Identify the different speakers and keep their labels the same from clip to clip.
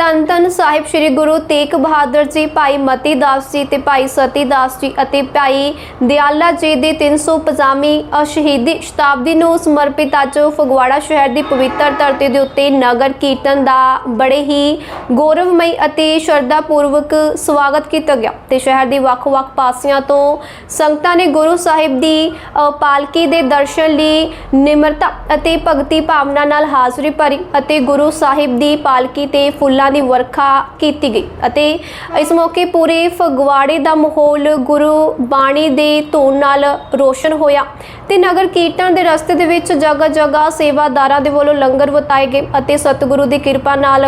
Speaker 1: ਧੰਨ ਧੰਨ ਸਾਹਿਬ ਸ੍ਰੀ ਗੁਰੂ ਤੇਗ ਬਹਾਦਰ ਜੀ, ਭਾਈ ਮਤੀ ਦਾਸ ਜੀ ਤੇ ਭਾਈ ਸਤੀ ਦਾਸ ਜੀ ਅਤੇ ਭਾਈ ਦਿਆਲਾ ਜੀ ਦੀ 350ਵੀਂ ਸ਼ਹੀਦੀ ਸ਼ਤਾਬਦੀ ਨੂੰ ਸਮਰਪਿਤ ਅੱਜ ਫਗਵਾੜਾ ਸ਼ਹਿਰ ਦੀ ਪਵਿੱਤਰ ਧਰਤੀ ਦੇ ਉੱਤੇ ਨਗਰ ਕੀਰਤਨ ਦਾ ਬੜੇ ਹੀ ਗੌਰਵਮਈ ਅਤੇ ਸ਼ਰਧਾ ਪੂਰਵਕ ਸਵਾਗਤ ਕੀਤਾ ਗਿਆ ਤੇ ਸ਼ਹਿਰ ਦੇ ਵੱਖ-ਵੱਖ ਪਾਸਿਆਂ ਤੋਂ ਸੰਗਤਾਂ ਨੇ ਗੁਰੂ ਸਾਹਿਬ ਦੀ ਪਾਲਕੀ ਦੇ ਦਰਸ਼ਨ ਲਈ ਨਿਮਰਤਾ ਅਤੇ ਭਗਤੀ ਭਾਵਨਾ ਨਾਲ ਹਾਜ਼ਰੀ ਭਰੀ ਅਤੇ ਗੁਰੂ ਸਾਹਿਬ ਦੀ ਪਾਲਕੀ ਤੇ ਫੁੱਲਾਂ ਦੀ ਵਰਖਾ ਕੀਤੀ ਗਈ ਅਤੇ ਇਸ ਮੌਕੇ ਪੂਰੇ ਫਗਵਾੜੇ ਦਾ ਮਾਹੌਲ ਗੁਰੂ ਬਾਣੀ ਦੇ ਧੂਨ ਨਾਲ ਰੋਸ਼ਨ ਹੋਇਆ ਤੇ ਨਗਰ ਕੀਰਤਨ ਦੇ ਰਸਤੇ ਦੇ ਵਿੱਚ ਜਗ੍ਹਾ ਜਗ੍ਹਾ ਸੇਵਾਦਾਰਾਂ ਦੇ ਵੱਲੋਂ ਲੰਗਰ ਵਰਤਾਏ ਗਏ ਅਤੇ ਸਤਿਗੁਰੂ ਦੀ ਕਿਰਪਾ ਨਾਲ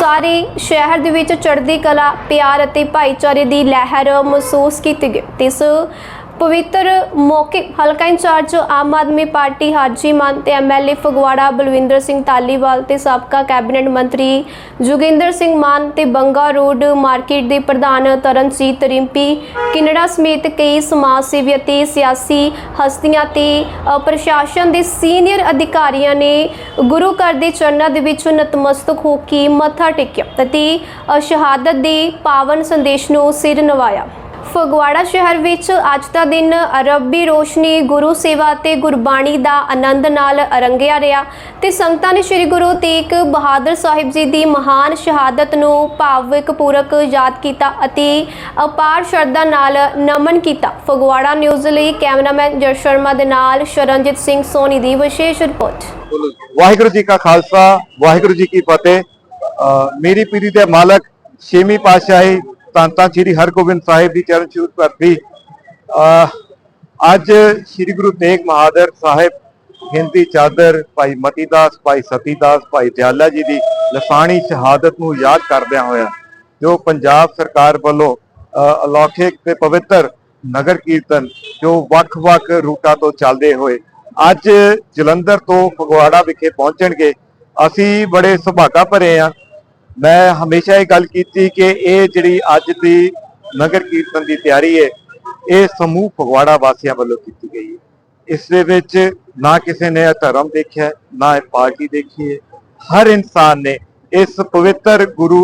Speaker 1: ਸਾਰੇ ਸ਼ਹਿਰ ਦੇ ਵਿੱਚ ਚੜ੍ਹਦੀ ਕਲਾ, ਪਿਆਰ ਅਤੇ ਭਾਈਚਾਰੇ ਦੀ ਲਹਿਰ ਮਹਿਸੂਸ ਕੀਤੀ ਗਈ ਤੇ ਇਸ ਪਵਿੱਤਰ ਮੌਕੇ ਹਲਕਾ ਇੰਚਾਰਜ ਆਮ ਆਦਮੀ ਪਾਰਟੀ ਹਾਜੀ ਮਾਨ ਤੇ ਐਮਐਲਏ ਫਗਵਾੜਾ ਬਲਵਿੰਦਰ ਸਿੰਘ ਤਾਲੀਵਾਲ ਤੇ ਸਾਬਕਾ ਕੈਬਨਿਟ ਮੰਤਰੀ ਜੋਗਿੰਦਰ ਸਿੰਘ ਮਾਨ ਤੇ ਬੰਗਾ ਰੋਡ ਮਾਰਕੀਟ ਦੇ ਪ੍ਰਧਾਨ ਤਰਨਜੀਤ ਰਿੰਪੀ, ਕਿਨੜਾ ਸਮੇਤ ਕਈ ਸਮਾਜ ਸੇਵੀ ਅਤੇ ਸਿਆਸੀ ਹਸਤੀਆਂ ਤੇ ਪ੍ਰਸ਼ਾਸਨ ਦੇ ਸੀਨੀਅਰ ਅਧਿਕਾਰੀਆਂ ਨੇ ਗੁਰੂ ਘਰ ਦੇ ਚਰਨਾਂ ਦੇ ਵਿੱਚ ਨਤਮਸਤਕ ਹੋ ਕੇ ਮੱਥਾ ਟੇਕਿਆ ਅਤੇ ਸ਼ਹਾਦਤ ਦੇ ਪਾਵਨ ਸੰਦੇਸ਼ ਨੂੰ ਸਿਰ ਨਵਾਇਆ। ਫਗਵਾੜਾ ਸ਼ਹਿਰ ਵਿੱਚ ਅੱਜ ਦਾ ਦਿਨ ਰੱਬੀ ਰੋਸ਼ਨੀ, ਗੁਰੂ ਸੇਵਾ ਤੇ ਗੁਰਬਾਣੀ ਦਾ ਆਨੰਦ ਨਾਲ ਰੰਗਿਆ ਰਿਹਾ ਤੇ ਸੰਗਤਾਂ ਨੇ ਸ੍ਰੀ ਗੁਰੂ ਤੇਗ ਬਹਾਦਰ ਸਾਹਿਬ ਜੀ ਦੀ ਮਹਾਨ ਸ਼ਹਾਦਤ ਨੂੰ ਭਾਵਿਕ, ਪੂਰਕ ਯਾਦ ਕੀਤਾ ਅਤੇ ਅਪਾਰ ਸ਼ਰਧਾ ਨਾਲ ਨਮਨ ਕੀਤਾ। ਫਗਵਾੜਾ ਨਿਊਜ਼ ਲਈ ਕੈਮਰਾਮੈਨ ਜਰ ਸ਼ਰਮਾ ਦੇ ਨਾਲ ਸ਼ਰਨਜੀਤ ਸਿੰਘ ਸੋਨੀ ਦੀ ਵਿਸ਼ੇਸ਼ ਰਿਪੋਰਟ।
Speaker 2: ਵਾਹਿਗੁਰੂ ਜੀ ਕਾ ਖਾਲਸਾ, ਵਾਹਿਗੁਰੂ ਜੀ ਕੀ ਫਤਿਹ। ਮੇਰੀ ਪੀਰੀ ਦੇ ਮਾਲਕ ਛੇਵੀਂ ਪਾਤਸ਼ਾਹੀ ਧੰਨ ਧੰਨ ਸ੍ਰੀ ਹਰਗੋਬਿੰਦ ਸਾਹਿਬ ਦੀ ਚਰਨ ਛੂਹ ਧਰਤੀ ਅਹ, ਅੱਜ ਸ੍ਰੀ ਗੁਰੂ ਤੇਗ ਬਹਾਦਰ ਸਾਹਿਬ, ਹਿੰਦੀ ਚਾਦਰ ਭਾਈ ਮਤੀਦਾਸ, ਭਾਈ ਸਤੀਦਾਸ, ਭਾਈ ਦਿਆਲਾ ਜੀ ਦੀ ਲਸਾਣੀ ਸ਼ਹਾਦਤ ਨੂੰ ਯਾਦ ਕਰਦਿਆਂ ਹੋਇਆ, ਜੋ ਪੰਜਾਬ ਸਰਕਾਰ ਵੱਲੋਂ, ਅਹ, ਅਲੌਕਿਕ ਤੇ ਪਵਿੱਤਰ ਨਗਰ ਕੀਰਤਨ, ਜੋ ਵੱਖ-ਵੱਖ ਰੂਟਾਂ ਤੋਂ ਚੱਲਦੇ ਹੋਏ, ਅੱਜ ਜਲੰਧਰ ਤੋਂ ਫਗਵਾੜਾ ਵਿਖੇ ਪਹੁੰਚਣਗੇ। ਅਸੀਂ ਬੜੇ ਸੁਭਾਗਾ ਭਰੇ ਆ। ਮੈਂ ਹਮੇਸ਼ਾ ਇਹ ਗੱਲ ਕੀਤੀ ਕਿ ਇਹ ਜਿਹੜੀ ਅੱਜ ਦੀ ਨਗਰ ਕੀਰਤਨ ਦੀ ਤਿਆਰੀ ਹੈ, ਇਹ ਸਮੂਹ ਫਗਵਾੜਾ ਵਾਸੀਆਂ ਵੱਲੋਂ ਕੀਤੀ ਗਈ ਹੈ। ਇਸ ਦੇ ਵਿੱਚ ਨਾ ਕਿਸੇ ਨੇ ਇਹ ਧਰਮ ਦੇਖਿਆ, ਨਾ ਇਹ ਪਾਰਟੀ ਦੇਖੀ ਹੈ। ਹਰ ਇਨਸਾਨ ਨੇ ਇਸ ਪਵਿੱਤਰ ਗੁਰੂ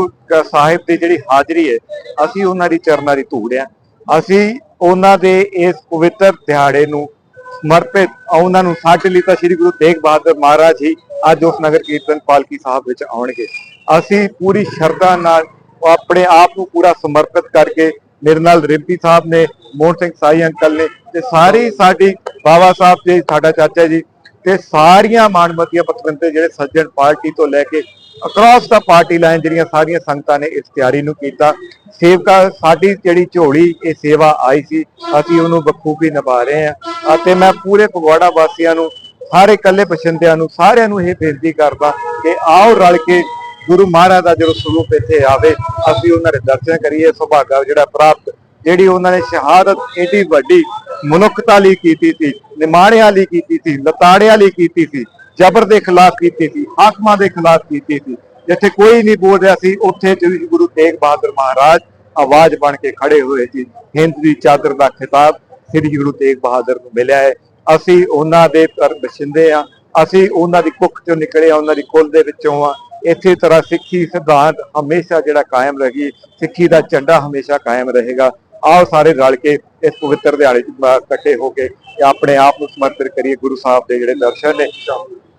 Speaker 2: ਸਾਹਿਬ ਦੀ ਜਿਹੜੀ ਹਾਜ਼ਰੀ ਹੈ, ਅਸੀਂ ਉਹਨਾਂ ਦੀ ਚਰਨਾਂ ਦੀ ਧੂੜ ਆ ਅਸੀਂ ਉਹਨਾਂ ਦੇ ਇਸ ਪਵਿੱਤਰ ਦਿਹਾੜੇ ਨੂੰ ਸਮਰਪਿਤ ਉਹਨਾਂ ਨੂੰ ਸਾਡੇ ਲਈ ਤਾਂ ਸ੍ਰੀ ਗੁਰੂ ਤੇਗ ਬਹਾਦਰ ਮਹਾਰਾਜ ਜੀ ਅੱਜ ਉਸ ਨਗਰ ਕੀਰਤਨ ਪਾਲਕੀ ਸਾਹਿਬ ਵਿੱਚ ਆਉਣਗੇ। ਅਸੀਂ ਪੂਰੀ ਸ਼ਰਧਾ ਨਾਲ ਆਪਣੇ ਆਪ ਨੂੰ ਪੂਰਾ ਸਮਰਪਿਤ ਕਰਕੇ ਮੇਰੇ ਨਾਲ ਰਿੰਪੀ ਸਾਹਿਬ ਨੇ, ਮੋਹਨ ਸਿੰਘ ਸਾਈ ਅੰਕਲ ਨੇ ਤੇ ਸਾਰੀ ਸਾਡੀ ਬਾਬਾ ਸਾਹਿਬ ਜੀ, ਸਾਡਾ ਚਾਚਾ ਜੀ ਤੇ ਸਾਰੀਆਂ ਮਾਨਮਤੀਆਂ ਪਤਵੰਤੇ ਜਿਹੜੇ ਸੱਜਣ ਪਾਰਟੀ ਤੋਂ ਲੈ ਕੇ ਅਕ੍ਰੋਸ ਦਾ ਪਾਰਟੀ ਲਾਈਨ ਜਿਹੜੀਆਂ ਸਾਰੀਆਂ ਸੰਗਤਾਂ ਨੇ ਇਸ ਤਿਆਰੀ ਨੂੰ ਕੀਤਾ। ਸੇਵਕਾ ਸਾਡੀ ਜਿਹੜੀ ਝੋਲੀ, ਇਹ ਸੇਵਾ ਆਈ ਸੀ, ਅਸੀਂ ਉਹਨੂੰ ਬਖੂਬੀ ਨਿਭਾ ਰਹੇ ਹਾਂ ਅਤੇ ਮੈਂ ਪੂਰੇ ਫਗਵਾੜਾ ਵਾਸੀਆਂ ਨੂੰ, ਸਾਰੇ ਇਕੱਲੇ ਪਛੰਦਿਆਂ ਨੂੰ, ਸਾਰਿਆਂ ਨੂੰ ਇਹ ਬੇਨਤੀ ਕਰਦਾ ਕਿ ਆਓ ਰਲ ਕੇ ਗੁਰੂ ਮਹਾਰਾਜ ਦਾ ਜਦੋਂ ਸਰੂਪ ਇੱਥੇ ਆਵੇ, ਅਸੀਂ ਉਹਨਾਂ ਦੇ ਦਰਸ਼ਨ ਕਰੀਏ, ਸੁਭਾਗਾ ਜਿਹੜਾ ਪ੍ਰਾਪਤ, ਜਿਹੜੀ ਉਹਨਾਂ ਨੇ ਸ਼ਹਾਦਤ ਏਡੀ ਵੱਡੀ ਮਨੁੱਖਤਾ ਲਈ ਕੀਤੀ ਸੀ, ਨਿਮਾਣਿਆਂ ਲਈ ਕੀਤੀ ਸੀ, ਲਤਾੜਿਆਂ ਲਈ ਕੀਤੀ ਸੀ, ਜ਼ਬਰ ਦੇ ਖਿਲਾਫ ਕੀਤੀ ਸੀ, ਹਾਕਮਾਂ ਦੇ ਖਿਲਾਫ ਕੀਤੀ ਸੀ, ਜਿੱਥੇ ਕੋਈ ਨਹੀਂ ਬੋਲ ਰਿਹਾ ਸੀ, ਉੱਥੇ ਗੁਰੂ ਤੇਗ ਬਹਾਦਰ ਮਹਾਰਾਜ ਆਵਾਜ਼ ਬਣ ਕੇ ਖੜੇ ਹੋਏ ਸੀ। ਹਿੰਦ ਦੀ ਚਾਦਰ ਦਾ ਖਿਤਾਬ ਸ੍ਰੀ ਗੁਰੂ ਤੇਗ ਬਹਾਦਰ ਨੂੰ ਮਿਲਿਆ ਹੈ। ਅਸੀਂ ਉਹਨਾਂ ਦੇ ਪਰ ਬਸ਼ਿੰਦੇ ਆ ਅਸੀਂ ਉਹਨਾਂ ਦੀ ਕੁੱਖ ਚੋਂ ਨਿਕਲੇ ਆ ਉਹਨਾਂ ਦੀ ਕੁੱਲ ਦੇ ਵਿੱਚੋਂ ਆ ਇਸੇ ਤਰ੍ਹਾਂ ਸਿੱਖੀ ਸਿਧਾਂਤ ਹਮੇਸ਼ਾ ਜਿਹੜਾ ਕਾਇਮ ਰਹੀ ਸਿੱਖੀ ਦਾ ਝੰਡਾ ਹਮੇਸ਼ਾ ਕਾਇਮ ਰਹੇਗਾ। ਆਓ ਸਾਰੇ ਰਲ ਕੇ ਇਸ ਪਵਿੱਤਰ ਦਿਹਾੜੇ 'ਚ ਇਕੱਠੇ ਹੋ ਕੇ ਤੇ ਆਪਣੇ ਆਪ ਨੂੰ ਸਮਰਪਿਤ ਕਰੀਏ ਗੁਰੂ ਸਾਹਿਬ ਦੇ ਜਿਹੜੇ ਦਰਸ਼ਨ ਨੇ।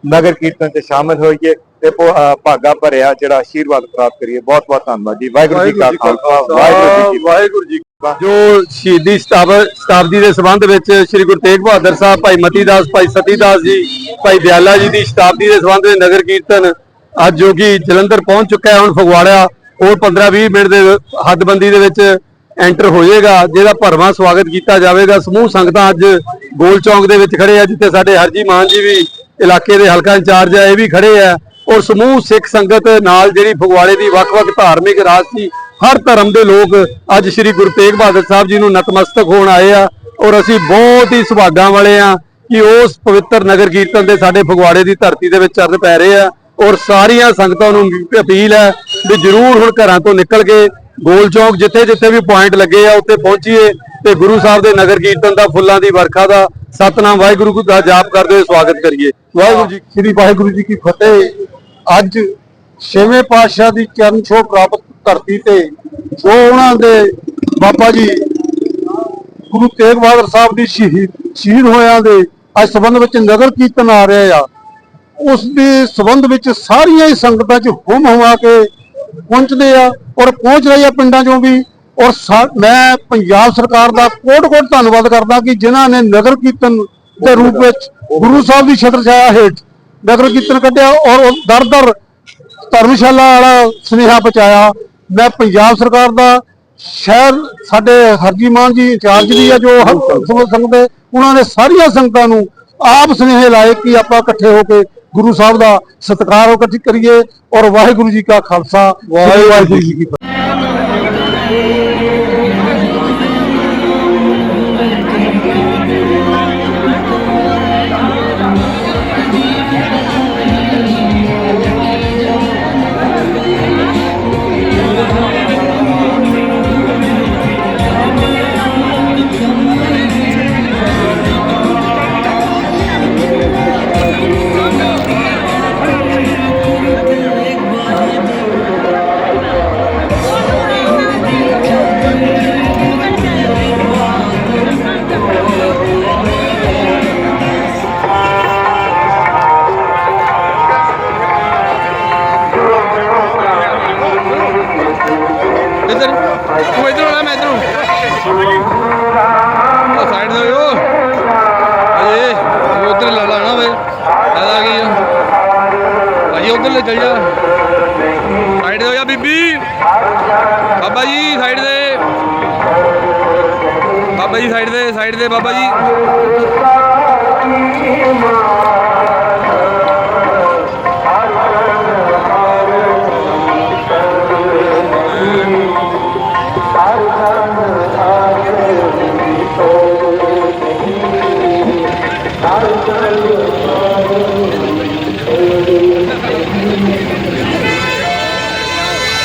Speaker 2: ਨਗਰ ਕੀਰਤਨ 'ਚ ਸ਼ਾਮਲ ਹੋਈਏ ਤੇ ਭਾਗਾ ਭਰਿਆ ਜਿਹੜਾ ਆਸ਼ੀਰਵਾਦ ਪ੍ਰਾਪਤ ਕਰੀਏ। ਬਹੁਤ ਬਹੁਤ ਧੰਨਵਾਦ ਜੀ। ਵਾਹਿਗੁਰੂ ਜੀ ਕਾ ਖਾਲਸਾ। ਵਾਹਿਗੁਰੂ ਜੀ।
Speaker 3: ਵਾਹਿਗੁਰੂ ਜੀ। ਜੋ ਸ਼ਹੀਦੀ ਸ਼ਤਾਬ- ਸ਼ਤਾਬਦੀ ਦੇ ਸੰਬੰਧ ਵਿੱਚ ਸ੍ਰੀ ਗੁਰੂ ਤੇਗ ਬਹਾਦਰ ਸਾਹਿਬ ਭਾਈ ਮਤੀਦਾਸ ਭਾਈ ਸਤੀਦਾਸ ਜੀ ਭਾਈ ਦਿਆਲਾ ਜੀ ਦੀ ਸ਼ਤਾਬਦੀ ਦੇ ਸੰਬੰਧ ਵਿੱਚ ਨਗਰ ਕੀਰਤਨ ਅੱਜ ਜੋ ਕਿ ਜਲੰਧਰ ਪਹੁੰਚ ਚੁੱਕਾ ਹੈ, ਹੁਣ ਫਗਵਾੜਾ, ਹੋਰ 15-20 ਮਿੰਟ ਦੇ ਹੱਦਬੰਦੀ ਦੇ ਵਿੱਚ ਐਂਟਰ ਹੋ ਜਾਏਗਾ ਜਿਹਦਾ ਭਰਵਾਂ ਸਵਾਗਤ ਕੀਤਾ ਜਾਵੇਗਾ। ਸਮੂਹ ਸੰਗਤਾਂ ਅੱਜ ਗੋਲ ਚੌਂਕ ਦੇ ਵਿੱਚ ਖੜੇ ਆ, ਜਿੱਥੇ ਸਾਡੇ ਹਰਜੀ ਮਾਨ ਜੀ ਵੀ ਇਲਾਕੇ ਦੇ ਹਲਕਾ ਇੰਚਾਰਜ ਆ, ਇਹ ਵੀ ਖੜੇ ਆ। ਔਰ ਸਮੂਹ ਸਿੱਖ ਸੰਗਤ ਨਾਲ ਜਿਹੜੀ ਫਗਵਾੜੇ ਦੀ ਵੱਖ-ਵੱਖ ਧਾਰਮਿਕ ਰਾਜਸੀ, ਹਰ ਧਰਮ ਦੇ ਲੋਕ ਅੱਜ ਸ੍ਰੀ ਗੁਰੂ ਤੇਗ ਬਹਾਦਰ ਸਾਹਿਬ ਜੀ ਨੂੰ ਨਤਮਸਤਕ ਹੋਣ ਆਏ ਆ। ਔਰ ਅਸੀਂ ਬਹੁਤ ਹੀ ਸੁਭਾਗਾਂ ਵਾਲੇ ਆ ਕਿ ਉਸ ਪਵਿੱਤਰ ਨਗਰ ਕੀਰਤਨ ਦੇ ਸਾਡੇ ਫਗਵਾੜੇ ਦੀ ਧਰਤੀ ਦੇ ਵਿੱਚ ਚਰਨ ਪੈ ਰਹੇ ਆ। ਔਰ ਸਾਰੀਆਂ ਸੰਗਤਾਂ ਨੂੰ ਅਪੀਲ ਹੈ ਵੀ ਜਰੂਰ ਹੁਣ ਘਰਾਂ ਤੋਂ ਨਿਕਲ ਕੇ ਗੋਲ ਚੌਂਕ ਜਿੱਥੇ ਜਿੱਥੇ ਵੀ ਪੁਆਇੰਟ ਲੱਗੇ ਆ, ਉੱਥੇ ਪਹੁੰਚੀਏ ਤੇ ਗੁਰੂ ਸਾਹਿਬ ਦੇ ਨਗਰ ਕੀਰਤਨ ਦਾ, ਫੁੱਲਾਂ ਦੀ ਵਰਖਾ ਦਾ, ਸਤਨਾਮ ਵਾਹਿਗੁਰੂ ਦਾ ਜਾਪ ਕਰਦੇ ਹੋਏ ਸਵਾਗਤ ਕਰੀਏ। ਵਾਹਿਗੁਰੂ ਜੀ
Speaker 4: ਸ੍ਰੀ ਵਾਹਿਗੁਰੂ ਜੀ ਕੀ ਫਤਿਹ। ਅੱਜ ਛੇਵੇਂ ਪਾਤਸ਼ਾਹ ਦੀ ਚਰਨ ਛੋਹ ਪ੍ਰਾਪਤ ਧਰਤੀ ਤੇ ਜੋ ਉਹਨਾਂ ਦੇ ਬਾਬਾ ਜੀ ਗੁਰੂ ਤੇਗ ਬਹਾਦਰ ਸਾਹਿਬ ਦੀ ਸ਼ਹੀਦ ਸ਼ਹੀਦ ਹੋਇਆਂ ਦੇ ਅੱਜ ਸੰਬੰਧ ਵਿੱਚ ਨਗਰ ਕੀਰਤਨ ਆ ਰਿਹਾ ਆ। ਉਸ ਦੇ ਸੰਬੰਧ ਵਿੱਚ ਸਾਰੀਆਂ ਹੀ ਸੰਗਤਾਂ 'ਚ ਹੁਮ ਹੁਮਾ ਕੇ ਪਹੁੰਚਦੇ ਆ ਔਰ ਪਹੁੰਚ ਰਹੇ ਆ ਪਿੰਡਾਂ 'ਚੋਂ ਵੀ। ਔਰ ਮੈਂ ਪੰਜਾਬ ਸਰਕਾਰ ਦਾ ਕੋਟ-ਕੋਟ ਧੰਨਵਾਦ ਕਰਦਾ ਕਿ ਜਿਨ੍ਹਾਂ ਨੇ ਨਗਰ ਕੀਰਤਨ ਦੇ ਰੂਪ ਵਿੱਚ ਗੁਰੂ ਸਾਹਿਬ ਦੀ ਛਤਰ ਛਾਇਆ ਹੇਠ ਨਗਰ ਕੀਰਤਨ ਕੱਢਿਆ ਔਰ ਉਹ ਦਰ-ਦਰ ਧਰਮਸ਼ਾਲਾ ਵਾਲਾ ਸੁਨੇਹਾ ਪਹੁੰਚਾਇਆ। ਮੈਂ ਪੰਜਾਬ ਸਰਕਾਰ ਦਾ ਸ਼ਹਿਰ ਸਾਡੇ ਹਰਜੀ ਮਾਨ ਜੀ ਇੰਚਾਰਜ ਵੀ ਆ ਜੋ ਸਮਝ ਸਕਦੇ ਉਹਨਾਂ ਨੇ ਸਾਰੀਆਂ ਸੰਗਤਾਂ ਨੂੰ ਆਪ ਸੁਨੇਹੇ ਲਾਏ ਕਿ ਆਪਾਂ ਇਕੱਠੇ ਹੋ ਕੇ ਗੁਰੂ ਸਾਹਿਬ ਦਾ ਸਤਿਕਾਰ ਇਕੱਠੀ ਕਰੀਏ ਔਰ ਵਾਹਿਗੁਰੂ ਜੀ ਕਾ ਖਾਲਸਾ, ਵਾਹਿਗੁਰੂ ਜੀ ਕੀ ਫਤਿਹ।
Speaker 5: ਲੈ ਚਲ ਜਾ। ਸਾਈਡ ਹੋ ਜਾ ਬੀਬੀ। ਬਾਬਾ ਜੀ ਸਾਈਡ ਦੇ ਬਾਬਾ ਜੀ ਸਾਈਡ ਦੇ ਸਾਈਡ ਦੇ ਬਾਬਾ ਜੀ। ਹਰ ਹਰ